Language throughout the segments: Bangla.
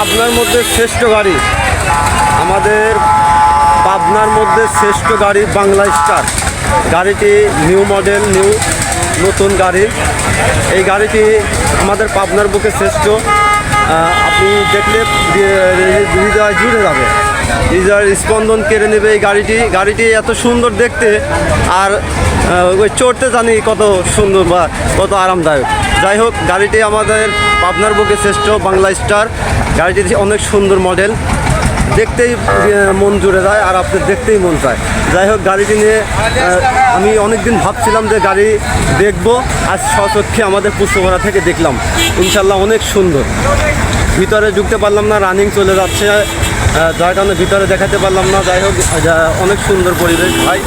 পাবনার মধ্যে শ্রেষ্ঠ গাড়ি। আমাদের পাবনার মধ্যে শ্রেষ্ঠ গাড়ি বাংলা স্টার। গাড়িটি নিউ মডেল, নিউ, নতুন গাড়ি। এই গাড়িটি আমাদের পাবনার বুকে শ্রেষ্ঠ। আপনি দেখলে হৃদয় জুড়ে যাবে। হৃদয়ের স্পন্দন কেড়ে নেবে এই গাড়িটি। গাড়িটি এত সুন্দর দেখতে আর ওই চড়তে জানি কত সুন্দর বা কত আরামদায়ক। যাই হোক, গাড়িটি আমাদের পাবনার বুকে শ্রেষ্ঠ, বাংলা স্টার। গাড়িটি অনেক সুন্দর মডেল। দেখতেই মন জুড়ে যায় আর আপনার দেখতেই মন চায়। যাই হোক, গাড়িটি নিয়ে আমি অনেকদিন ভাবছিলাম যে গাড়ি দেখব। আজ সচক্ষে আমাদের পুষ্পভরা থেকে দেখলাম। ইনশাল্লাহ অনেক সুন্দর। ভিতরে ঢুকতে পারলাম না, রানিং চলে যাচ্ছে। যার কারণে ভিতরে দেখাতে পারলাম না। যাই হোক অনেক সুন্দর পরিবেশ, ভাই।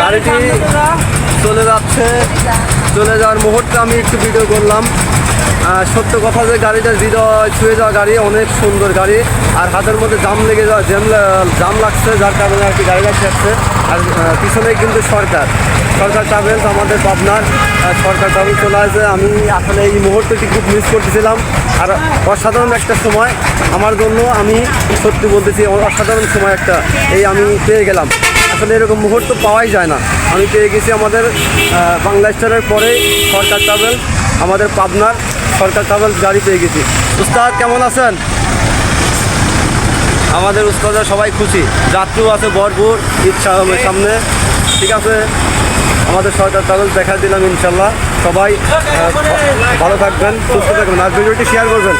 গাড়িটি চলে যাচ্ছে। চলে যাওয়ার মুহূর্তে আমি একটু ভিডিও করলাম। সত্য কথা যে গাড়িটা হৃদয় ছুঁয়ে যাওয়া গাড়ি, অনেক সুন্দর গাড়ি। আর হাতের মধ্যে জাম লেগে যাওয়া জ্যাম জাম লাগছে, যার কারণে আর কি গাড়ি লাগছে যাচ্ছে আর পিছনে কিন্তু সরকার। সরকার ট্রাভেলস আমাদের পাবনার সরকার ট্রাভেলস চলে আসে। আমি আসলে এই মুহূর্তটি খুব মিস করতেছিলাম। আর অসাধারণ একটা সময় আমার জন্য। আমি সত্যি বলতেছি, অসাধারণ সময় একটা এই আমি পেয়ে গেলাম। আসলে এরকম মুহূর্ত পাওয়াই যায় না। আমি পেয়ে গেছি আমাদের বাংলা স্টারের পরে সরকার ট্রাভেল, আমাদের পাবনার সরকার ট্রাভেল গাড়ি পেয়ে গেছি। উস্তাদ, কেমন আছেন? আমাদের উস্তাদরা সবাই খুশি। যাত্রীও আছে ভরপুর, ইচ্ছা হবে সামনে। ঠিক আছে, আমাদের সরকার ট্রাভেল দেখা দিলাম ইনশাল্লাহ। সবাই ভালো থাকবেন, সুস্থ থাকবেন। আর ভিডিওটি শেয়ার করবেন।